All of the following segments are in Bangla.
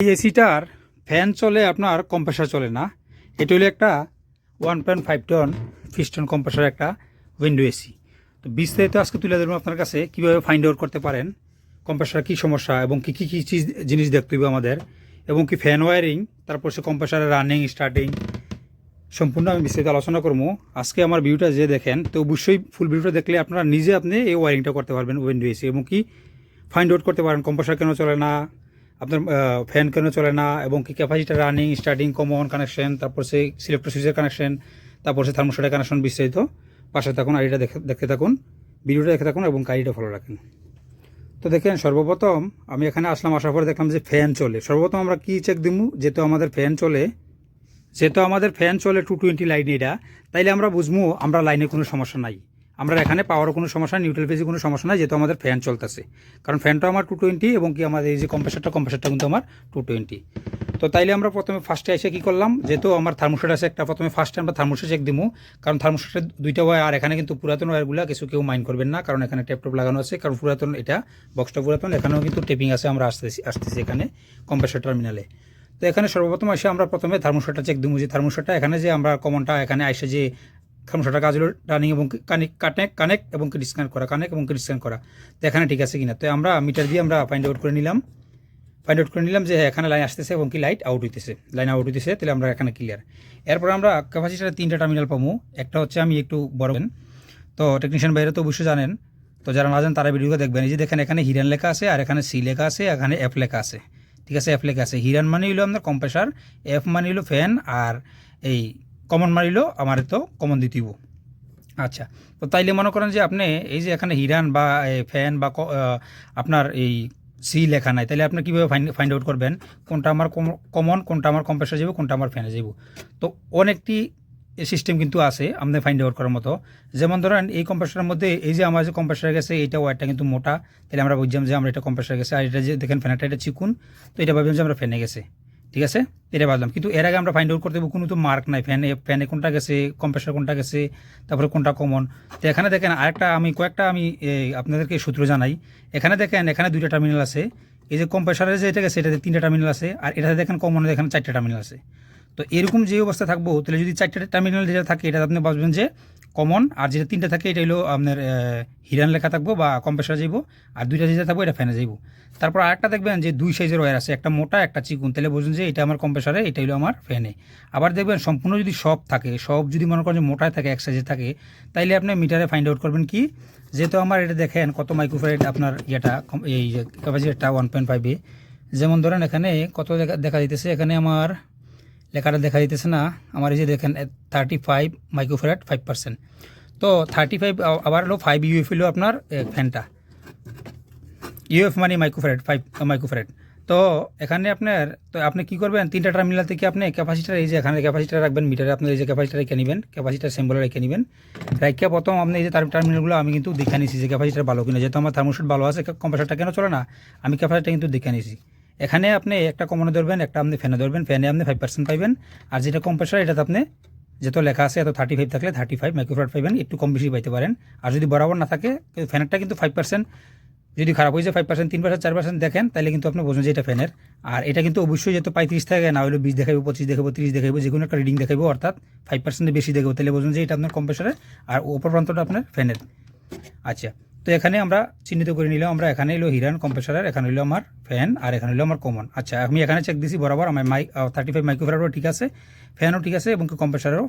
এই এসিটার ফ্যান চলে, আপনার কম্প্রেসার চলে না। এটা হলো একটা one point five ton piston compressor একটা উইন্ডো এসি তো বিস্তারিত আজকে তুলে ধরবো আপনার কাছে, কীভাবে ফাইন্ড আউট করতে পারেন কম্প্রেসার কী সমস্যা এবং কী কী কী চিজ জিনিস দেখতে হবে আমাদের, এবং কি ফ্যান ওয়ারিং তারপর সে কম্প্রেসারের রানিং স্টার্টিং সম্পূর্ণ আমি বিস্তারিত আলোচনা করব। আজকে আমার ভিউটা যে দেখেন, তো অবশ্যই ফুল ভিউটা দেখলে আপনারা নিজে আপনি এই ওয়ারিংটা করতে পারবেন উইন্ডো এসি এবং কি ফাইন্ড আউট করতে পারেন কম্প্রেসার কেন চলে না আপনার ফ্যান কেন চলে না এবং কি capacity running starting common connection তারপর সেই সিলেক্টর সুইচের কানেকশন তারপর সে থার্মোস্টারের কানেকশন বিস্তারিত। পাশে থাকুন আর দেখে, দেখতে থাকুন, ভিডিওটা দেখে থাকুন এবং গাড়িটা ফলো রাখেন। তো দেখেন, সর্বপ্রথম আমি এখানে আসলাম, আসার পরে দেখলাম যে ফ্যান চলে। সর্বপ্রথম আমরা কি চেক দিব যেহেতু আমাদের ফ্যান চলে, যেহেতু আমাদের ফ্যান চলে টু টোয়েন্টি লাইন এটা, তাইলে আমরা বুঝব আমরা লাইনে কোনো সমস্যা নাই। আমরা এখানে পাওয়ার কোনো সমস্যা নিউট্রাল ফেজে কোনো সমস্যা নাই, যেহেতু আমাদের ফ্যান চলতেছে। কারণ ফ্যানটা আমার টু টোয়েন্টি এবং কি আমাদের এই যে কম্প্রেসারটা কম্প্রেসারটা কিন্তু আমার টু টোয়েন্টি তো তাইলে আমরা প্রথমে ফার্স্টে এসে কী করলাম, যেহেতু আমার থার্মোস্টেট আছে একটা, প্রথমে ফার্স্টে আমরা থার্মোস্টেট চেক দিব কারণ থার্মোস্টেটের দুইটা ওয়ার আর এখানে কিন্তু পুরাতন ওয়ারগুলো কিছু কেউ মাইন্ড করবেন না, কারণ এখানে টেপ টেপ লাগানো আছে, কারণ পুরাতন এটা বক্সটা পুরাতন, এখানেও কিন্তু টেপিং আছে, আমরা আসতেছি আসতেছি এখানে কম্প্রেসার টার্মিনালে তো এখানে সর্বপ্রথম এসে আমরা প্রথমে থার্মোস্টেটটা চেক দিব যে থার্মোস্টেটটা এখানে যে আমরা কমনটা এখানে এসে যে থার্মোস্টেটটা কাজ হলো রানিং এবং কানেক্ট কানেক্ট এবং ডিসকানেক্ট করা কানেক্ট এবং ডিসকানেক্ট করা। তো এখানে ঠিক আছে কিনা? তো আমরা মিটার দিয়ে আমরা ফাইন্ড আউট করে নিলাম। ফাইন্ড আউট করে নিলাম যে এখানে লাইন আসতেছে এবং কি লাইট আউট হইতেছে। লাইন আউট হইতেছে, তাহলে আমরা এখানে ক্লিয়ার এরপর আমরা ক্যাপাসিটার তিনটা টার্মিনাল পাবো একটা হচ্ছে আমি একটু বড় তো টেকনিশিয়ান বাইরে তো অবশ্যই জানেন। তো যারা না জানেন, তারা ভিডিওটা দেখবেন। এই যে দেখেন, এখানে হিরান লেখা আছে আর এখানে সি লেখা আছে, এখানে এফ লেখা আছে। ঠিক আছে? এফ লেখা আছে। হিরান মানে হলো আপনার কম্প্রেসার এফ মানে হলো ফ্যান আর এই কমন মানে হলো আমার তো কমন দিতেইব আচ্ছা তো তাইলে মনে করেন যে আপনি এই যে এখানে হিরান বা ফ্যান বা আপনার এই সি লেখা নাই তাহলে আপনি কীভাবে ফাইন্ড ফাইন্ড আউট করবেন? কোনটা আমার কমন, কোনটা আমার কম্প্রেসার যাব কোনটা আমার ফ্যানে যাব তো অনেকটি সিস্টেম কিন্তু আছে আমাদের ফাইন্ড আউট করার মতো। যেমন ধরেন এই কম্প্রেসারের মধ্যে এই যে আমার যে কম্প্রেসার গেছে, এইটা ওয়ারটা কিন্তু মোটা। তাহলে আমরা বুঝলাম যে আমরা এটা কম্প্রেসার গেছে, আর এটা যে দেখেন ফ্যানটা, এটা চিকুন। তো এটা ভাবলাম যে আমরা ফ্যানে গেছে। ঠিক আছে? এটা ভাবলাম। কিন্তু এর আগে আমরা ফাইন্ড আউট করতে কোনো তো মার্ক নাই ফ্যানে ফ্যানে কোনটা গেছে কম্প্রেসার কোনটা গেছে, তারপরে কোনটা কমন তো এখানে দেখেন আরেকটা আমি, কয়েকটা আমি আপনাদেরকে সূত্র জানাই। এখানে দেখেন, এখানে দুইটা টার্মিনাল আছে। এই যে কম্প্রেসারে যে এটা গেছে, এটাতে তিনটা টার্মিনাল আছে। আর এটাতে দেখেন কমন এখানে চারটা টার্মিনাল আছে। তো এরকম যে অবস্থা থাকব, তাহলে যদি চারটে টার্মিনাল যেটা থাকে এটা আপনি বুঝবেন যে কমন আর যেটা তিনটা থাকে, এটা হলো আপনার হিরান লেখা থাকব বা কম্প্রেসার যাইব, আর দুইটা যেটা থাকব, এটা ফ্যানে যাইব। তারপর আরেকটা দেখবেন যে দুই সাইজের ওয়্যার আছে, একটা মোটা, একটা চিকুন। তাহলে বুঝুন যে এটা আমার কম্প্রেসারে এটা হলো আমার ফ্যানে আবার দেখবেন সম্পূর্ণ যদি সব থাকে সব যদি মনে করেন যে মোটায় থাকে, এক সাইজে থাকে, তাইলে আপনি মিটারে ফাইন্ড আউট করবেন কি, যেহেতু আমার এটা দেখেন কত মাইক্রোফারেট আপনার ইয়েটা এই ক্যাপাসিটিটা ওয়ান পয়েন্ট ফাইভে যেমন ধরেন এখানে কত দেখা দেখা দিতেছে এখানে আমার লেখাটা দেখা দিতেছে না। আমার এই যে দেখেন thirty five microfarad five percent তো থার্টি ফাইভ আবার হলো ফাইভ ইউএফ হলো আপনার ফ্যানটা। ইউএফ মানে মাইক্রোফ্যারাট ফাইভ মাইক্রোফ্যারাট তো এখানে আপনার, তো আপনি কী করবেন, তিনটা টার্মিনাল থেকে আপনি ক্যাপাসিটার এই যে এখানে ক্যাপাসিটার রাখবেন মিটারে আপনি এই যে ক্যাপাসিটার রেখে নেবেন ক্যাপাসিটার সিম্বলে রেখে নেবেন। রেখে প্রথম আপনি এই যে তার টার্মিনালগুলো আমি কিন্তু দেখে নিয়েছি যে ক্যাপাসিটার ভালো কিনা। যেহেতু আমার থার্মোস্টেট ভালো আছে কম্প্রেসারটা কেন চলে না, আমি ক্যাপাসিটার কিন্তু দেখে নিয়েছি এখানে আপনি একটা কমনে ধরবেন, একটা আপনি ফ্যানে ধরবেন ফ্যানে আপনি ফাইভ পার্সেন্ট পাইবেন। আর যেটা কম্প্রেসার এটাতে আপনি যেহেতু লেখা আছে, এত থার্টি ফাইভ থাকলে থার্টি ফাইভ মাইক্রোফ্রাট পাইবেন, একটু কম বেশি পাইতে পারেন। আর যদি বরাবর না থাকে ফ্যানেরটা কিন্তু ফাইভ পার্সেন্ট যদি খারাপ হয়ে যায় ফাইভ পার্সেন্ট তিন পার্সেন্ট চার পার্সেন্ট দেখেন তাহলে কিন্তু আপনি বোঝেন যে এটা ফ্যানের আর এটা কিন্তু অবশ্যই যেহেতু পঁয়ত্রিশ থাকে না হলে বিশ দেখাবো পঁচিশ দেখাবো তিরিশ দেখাবো যে কোনো একটা রিডিং দেখাবো অর্থাৎ ফাইভ পার্সেন্টের বেশি দেখাবো তাহলে বুঝুন যে এটা আপনার কম্প্রেসারের আর ওপর প্রান্তটা আপনার ফ্যানের আচ্ছা তো এখানে আমরা চিহ্নিত করে নিলাম, আমরা এখানে এলো হিরান কম্প্রেসার এখানে হইল আমার ফ্যান, আর এখানে হইল আমার কমন। আচ্ছা আমি এখানে চেক দিছি বরাবর, আমার মাইক থার্টি ফাইভ মাইক্রোফ্যারারও ঠিক আছে, ফ্যানও ঠিক আছে এবং কম্প্রেসারেরও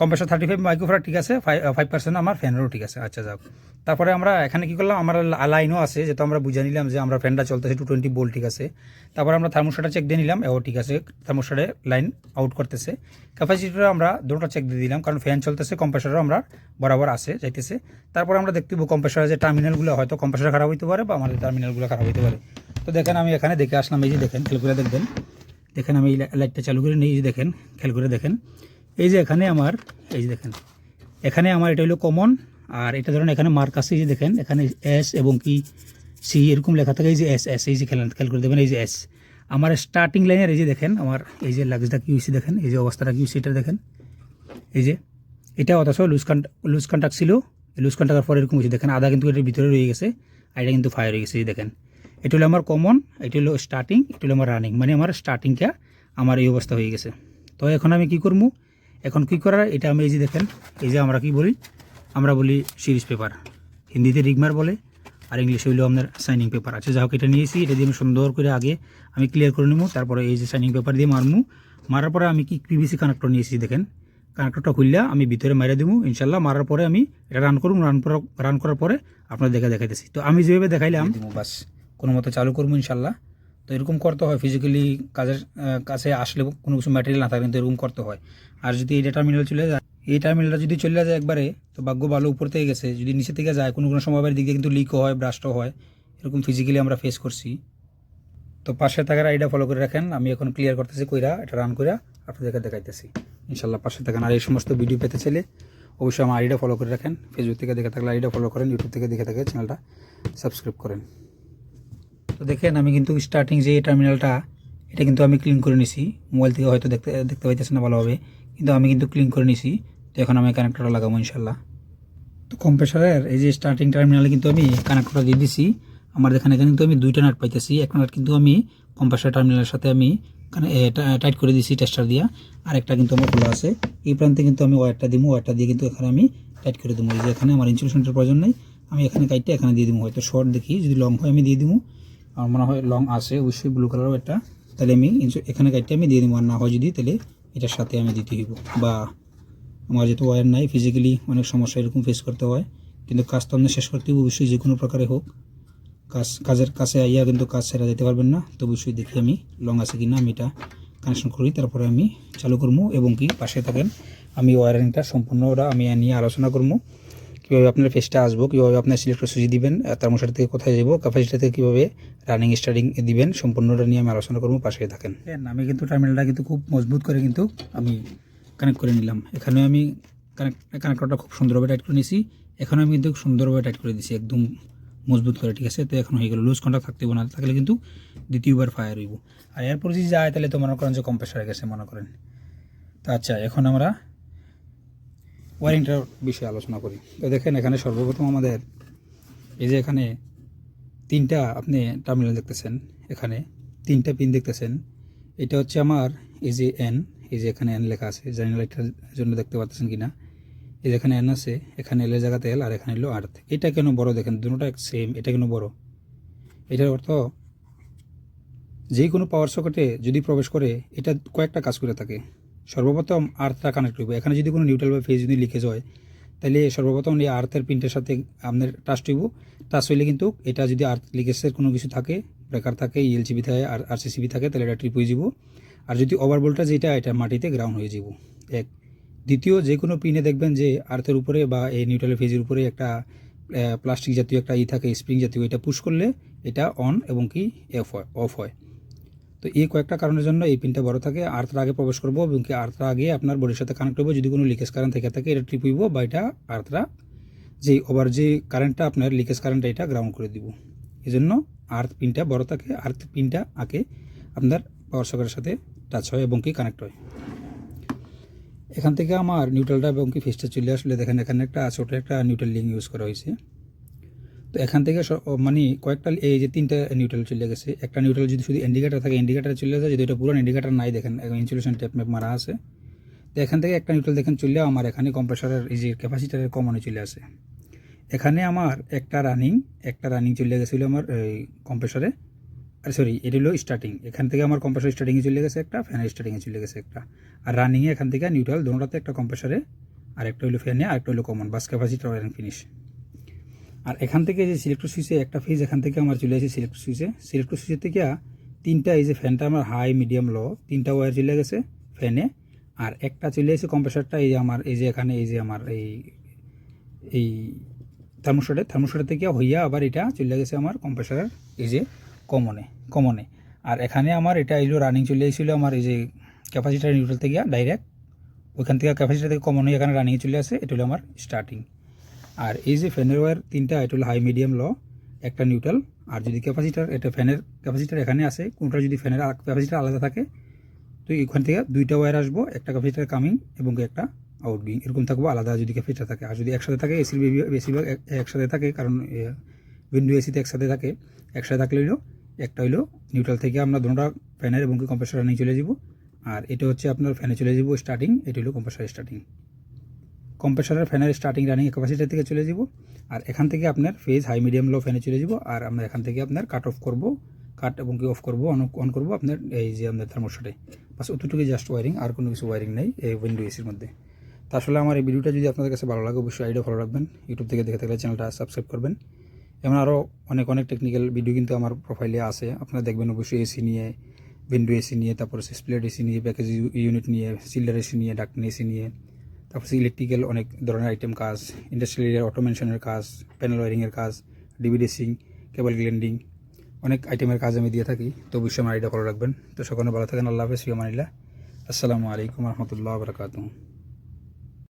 কম্প্রেসার থার্টি ফাইভ মাইক্রোফ্যারার ঠিক আছে ফাইভ পার্সেন্ট আমার ফ্যানেরও ঠিক আছে আচ্ছা যাক। তারপরে আমরা এখানে কী করলাম, আমার লাইনও আছে, যেহেতু আমরা বুঝে নিলাম যে আমরা ফ্যানটা চলতেছে টু টোয়েন্টি বোল্ট ঠিক আছে। তারপরে আমরা থার্মোস্টারটা চেক দিয়ে নিলাম এও ঠিক আছে থার্মোস্টারে লাইন আউট করতেছে। ক্যাপাসিটিটা আমরা দুটোটা চেক দিয়ে দিলাম, কারণ ফ্যান চলতেছে কম্প্রেসারও আমরা বরাবর আছে, যাইতেছে। তারপরে আমরা দেখতে পাবো কম্প্রেসারের যে টার্মিনালগুলো হয়তো কম্প্রেসার খারাপ হইতে পারে বা আমাদের টার্মিনালগুলো খারাপ হইতে পারে। তো দেখেন আমি এখানে দেখে আসলাম, এই যে দেখেন, খেয়াল করে দেখবেন। দেখেন আমি লাইটটা চালু করে নিই, এই যে দেখেন, খেয়াল করে দেখেন। এই যে এখানে আমার এই যে দেখেন এখানে আমার এটা হলো কমন আর এটা ধরেন এখানে মার্ক আছে যে দেখেন এখানে এস এবং কি সি এরকম লেখা থাকে এই যে এস এস এই যে খেয়াল খেয়াল করে দেবেন এই যে এস আমার স্টার্টিং লাইনের এই যে দেখেন আমার এই যে লাগজটা কি হয়েছে দেখেন এই যে অবস্থাটা কি হয়েছে এটা দেখেন এই যে এটা অথচ লুজ কান্ট লুজ কন্ট্যাক্ট ছিল লুজ কন্ট্যাক্টের পরে এরকম হয়েছে দেখেন আধা কিন্তু এটার ভিতরে রয়ে গেছে আর এটা কিন্তু ফায়ার হয়ে গেছে এই দেখেন এটা হলো আমার কমন এটা হলো স্টার্টিং এটা হলো আমার রানিং মানে আমার স্টার্টিংটা আমার এই অবস্থা হয়ে গেছে তো এখন আমি কি করব এখন কি করার? এটা আমি এই যে দেখেন, এই যে আমরা কি বলি? আমরা বলি সিরিজ পেপার হিন্দিতে রিগমার বলে, আর ইংলিশে হইলেও আপনার সাইনিং পেপার আছে যা হোক, এটা নিয়েছি, এটা দিয়ে আমি সুন্দর করে আগে আমি ক্লিয়ার করে নেব, তারপরে এই যে সাইনিং পেপার দিয়ে মারমু। মারার পরে আমি কি পিভিসি কানেক্টর নিয়েছি, দেখেন। কানেক্টরটা খুললে আমি ভিতরে মারা দেবো ইনশাল্লাহ মারার পরে আমি এটা রান করুন রান রান করার পরে আপনার দেখা দেখাইতেছি। তো আমি যেভাবে দেখাইলাম বাস কোনো মতো চালু করব ইনশাল্লাহ তো এরকম করতে হয় ফিজিক্যালি কাজের কাছে আসলে কোনো কিছু ম্যাটেরিয়াল না থাকে, কিন্তু এরকম করতে হয়। আর যদি এই টার্মিনাল চলে যায়, এই টার্মিনালটা যদি চলে যায় একবারে, তো ভাগ্য ভালো উপর থেকে গেছে। যদি নিচে থেকে যায়, কোনো কোনো সময় দিক দিয়ে কিন্তু লিকও হয় ব্রাস্টও হয়। এরকম ফিজিক্যালি আমরা ফেস করছি। তো পাশে থাকার আইডা ফলো করে রাখেন। আমি এখন ক্লিয়ার করতেছি কইরা, এটা রান কইরা আপনাদেরকে দেখাইতেছি। ইনশাল্লাহ পাশে থাকেন আর এই সমস্ত ভিডিও পেতে চাইলে অবশ্যই আমার আইডা ফলো করে রাখেন। ফেসবুক থেকে দেখে থাকলে আইডা ফলো করেন ইউটিউব থেকে দেখে থাকলে চ্যানেলটা সাবস্ক্রাইব করেন। তো দেখেন, আমি কিন্তু স্টার্টিং যে টার্মিনালটা এটা কিন্তু আমি ক্লিন করে নিছি। মোবাইল থেকে হয়তো দেখতে দেখতে পাইতেছে না ভালোভাবে। কিন্তু আমি কিন্তু ক্লিন করে নিছি। তো এখন আমি কানেক্টরটা লাগাবো ইনশাল্লাহ তো কম্প্রেসারের এই যে স্টার্টিং টার্মিনালে কিন্তু আমি কানেক্টরটা দিয়ে দিছি। আমার এখানে কিন্তু আমি দুইটা নাট পাইতেছি। এক নাট কিন্তু আমি কম্প্রেসার টার্মিনালের সাথে আমি টাইট করে দিছি টেস্টার দিয়া। আর একটা কিন্তু আমার খোলা আছে। এই প্রান্তে কিন্তু আমি ওয়ারটা দিব ওয়ারটা দিয়ে কিন্তু এখানে আমি টাইট করে দেবো যে এখানে আমার ইনসুলেশনটার প্রয়োজন নেই। আমি এখানে কাইটটা এখানে দিয়ে দিব হয়তো শর্ট দেখি, যদি লং হয় আমি দিয়ে দিব আমার মনে হয় লং আছে, অবশ্যই ব্লু কালারও একটা। তাহলে আমি এখানে কাইটটা আমি দিয়ে দিব, আর না হয় যদি, তাহলে এটার সাথে আমি দিতে হইব। বা আমার যেহেতু ওয়্যার নাই ফিজিক্যালি অনেক সমস্যা এরকম ফেস করতে হয়। কিন্তু কাজ তো আপনি শেষ করতে হবে অবশ্যই যে কোনো প্রকারে হোক। কাজ, কাজের কাছে আইয়া কিন্তু কাজ সেরা যেতে পারবেন না। তো অবশ্যই দেখি আমি লং আছে কি না আমি এটা কানেকশন করি, তারপরে আমি চালু করব এবং কি পাশে থাকেন, আমি ওয়ারিংটা সম্পূর্ণ ওরা আমি নিয়ে আলোচনা করব। কীভাবে আপনার ফেসটা আসব, কীভাবে আপনার সিলেক্টর সুইচ দিবেন থার্মোস্টার থেকে কোথায় যাব ক্যাপাসিটি থেকে কীভাবে রানিং স্টার্টিং দিবেন, সম্পূর্ণটা নিয়ে আমি আলোচনা করব, পাশে থাকেন। আমি কিন্তু টার্মিনালটা কিন্তু খুব মজবুত করে কিন্তু আমি কানেক্ট করে নিলাম। এখানে আমি কানেক্ট কানেক্টরটা খুব সুন্দরভাবে টাইট করে নিয়েছি এখানে আমি কিন্তু সুন্দরভাবে টাইট করে দিয়েছি একদম মজবুত করে, ঠিক আছে? তো এখন হয়ে গেল লুজ কন্ট্যাক্ট থাকতে না থাকলে কিন্তু দ্বিতীয়বার ফায়ার হইব। আর এরপর যদি যায়, তাহলে তো মনে করেন যে কম্প্রেসার গেছে, মনে করেন। তো আচ্ছা এখন আমরা ওয়ারিংটার বিষয়ে আলোচনা করি। তো দেখেন, এখানে সর্বপ্রথম আমাদের এই যে এখানে তিনটা আপনি টার্মিনাল দেখতেছেন। এখানে তিনটা পিন দেখতেছেন। এটা হচ্ছে আমার এই যে এন এই যে এখানে এন লেখা আছে। জানি না জন্য দেখতে পাচ্ছেন কিনা। এই যেখানে এন আছে, এখানে এলের জায়গাতে এল আর এখানে এলো আর্থ। এটা কেন বড়? দেখেন, দুটোটা সেম এটা কেন বড়? এটার অর্থ যে কোনো পাওয়ার সকেটে যদি প্রবেশ করে, এটা কয়েকটা কাজ করে থাকে। সর্বপ্রথম আর্থটা কানেক্ট হইব। এখানে যদি কোনো নিউট্রাল বা ফেজ যদি লিকেজ হয় তাহলে সর্বপ্রথম এই আর্থের পিনটার সাথে আপনার টাচ হইব। টাচ হইলে কিন্তু এটা যদি আর্থ লিকেজের কোনো কিছু থাকে ব্রেকার থাকে ইএলসিবি থাকে, আর আরসিসিবি থাকে তাহলে এটা ট্রিপ হয়ে যাব। আর যদি ওভারবোল্টটা যেটা, এটা মাটিতে গ্রাউন্ড হয়ে যাব। এক। দ্বিতীয় যে কোনো পিনে দেখবেন যে আর্থের উপরে বা এই নিউট্রাল ফেজের উপরে একটা প্লাস্টিক জাতীয় একটা ই থাকে স্প্রিং জাতীয়, এটা পুশ করলে এটা অন এবং কি অফ হয় অফ হয়। তো এই কয়েকটা কারণের জন্য এই পিনটা বড় থাকে। আর্থরা আগে প্রবেশ করব এবং কি আর্থরা আগে আপনার বডির সাথে কানেক্ট হবে যদি কোনো লিকেজ কারেন্ট থেকে থাকে, এটা ট্রিপ হইব বা এটা আর্থরা যে ওভার যে কারেন্টটা আপনার লিকেজ কারেন্ট এটা গ্রাউন্ড করে দিব। এই জন্য আর্থ পিনটা বড় থাকে আর্থ পিনটা আগে আপনার পাওয়ার সকেটের সাথে টাচ হয় এবং কি কানেক্ট হয়। এখান থেকে আমার নিউট্রালটা এবং কি ফেসটা চলে আসলে দেখেন, এখানে একটা ছোটো একটা নিউট্রাল লিঙ্ক ইউজ করা হয়েছে। তো এখান থেকে মানে কয়েকটা এই যে তিনটা নিউট্রাল চলে গেছে। একটা নিউট্রাল যদি শুধু ইন্ডিকেটার থাকে ইন্ডিকেটার চলে যায়, যদি এটা পুরো ইন্ডিকেটার নাই দেখেন ইনসুলেশন টেপ ম্যাপ মারা আছে। তো এখান থেকে একটা নিউট্রাল দেখেন চলে, আমার এখানে কম্প্রেসারের এই যে ক্যাপাসিটারের কমনে চলে আসে। এখানে আমার একটা রানিং একটা রানিং চলে গেছিল আমার, এই কম্প্রেসারে আর সরি এটা হলো স্টার্টিং এখান থেকে আমার কম্প্রেসার স্টার্টিংয়ে চলে গেছে একটা ফ্যানের স্টার্টিংয়ে চলে গেছে একটা। আর রানিংয়ে এখান থেকে নিউট্রাল দুটোতে একটা কম্প্রেসারে আর একটা হলো ফ্যানে আর একটা হলো কমন বাস ক্যাপাসিটার ফিনিশ আর এখান থেকে যে সিলেক্টর সুইচে একটা ফেজ এখান থেকে আমার চলে আসে সিলেক্টর সুইচে সিলেক্টর সুইচের থেকে তিনটা এই যে ফ্যানটা আমার হাই মিডিয়াম লো তিনটা ওয়্যার চলে গেছে ফ্যানে আর একটা চলে এসে কম্প্রেসারটা এই যে আমার, এই যে এখানে এই যে আমার এই এই থার্মোস্টারে থার্মোস্টার থেকে হইয়া আবার এটা চলে গেছে আমার কম্প্রেসারের এই যে কমনে কমনে আর এখানে আমার এটা এলো রানিং চলে এসেছিল আমার এই যে ক্যাপাসিটার নিউট্রাল থেকে ডাইরেক্ট ওইখান থেকে ক্যাপাসিটার থেকে কমন হয়ে এখানে রানিংয়ে চলে আসে, এটা হলো আমার স্টার্টিং আর এই যে ফ্যানের ওয়ার তিনটা, এটা হলো হাই মিডিয়াম লো একটা নিউট্রাল আর যদি ক্যাপাসিটার এটা ফ্যানের ক্যাপাসিটার এখানে আসে কোনটা যদি ফ্যানের ক্যাপাসিটার আলাদা থাকে, তো এখান থেকে দুইটা ওয়্যার আসব, একটা ক্যাপাসিটার কামিং এবং একটা আউটগোয়িং এরকম থাকব, আলাদা যদি ক্যাপাসিটার থাকে। আর যদি একসাথে থাকে এসির বেশিরভাগ এক- একসাথে থাকে, কারণ উইন্ডো এসিতে একসাথে থাকে, একসাথে থাকলে হলো একটা হলো নিউট্রাল থেকে আমরা দুটা ফ্যানের এবং কম্প্রেসার নিয়ে চলে যাব, আর এটা হচ্ছে আপনার ফ্যানে চলে যাব স্টার্টিং এটা হলো কম্প্রেসার স্টার্টিং কম্প্রেসারের ফ্যানের স্টার্টিং রানিং ক্যাপাসিটি থেকে চলে যাব। আর এখান থেকে আপনার ফেজ হাই মিডিয়াম লো ফ্যানে চলে যাব। আর আমরা এখান থেকে আপনার কাট অফ করব। কাট এবং কি অফ করব অন অন করব আপনার এই যে আপনার থার্মোস্টাটে বাস অতটুকু জাস্ট ওয়ারিং আর কোনো কিছু ওয়ারিং নেই এই উইন্ডো এসির মধ্যে। তা আসলে আমার এই ভিডিওটা যদি আপনাদের কাছে ভালো লাগে, অবশ্যই আইডিয়া ফলো রাখবেন। ইউটিউব থেকে দেখে থাকলে চ্যানেলটা সাবস্ক্রাইব করবেন। এমন আরও অনেক অনেক টেকনিক্যাল ভিডিও কিন্তু আমার প্রোফাইলে আছে। আপনারা দেখবেন অবশ্যই এসি নিয়ে উইন্ডো এসি নিয়ে, তারপর স্প্লেট এসি নিয়ে প্যাকেজ ইউনিট নিয়ে সিলিন্ডার এসি নিয়ে ডাক্টিন এসি নিয়ে। তারপর ইলেকট্রিক্যাল অনেক ধরনের আইটেম কাজ ইন্ডাস্ট্রিয়াল এরিয়ার অটোমেশনের কাজ প্যানেল ওয়ারিংয়ের কাজ ডিভিডিসিং কেবল গ্লেন্ডিং অনেক আইটেমের কাজ আমি দিয়ে থাকি। তো অবশ্যই আমার আইডিয়া ভালো রাখবেন। তো সকলে ভালো থাকেন, আল্লাহ হাফেজ ফিয়ামানিল্লাহ আসসালামু আলাইকুম রহমতুল্লাহ বরকাতুহ।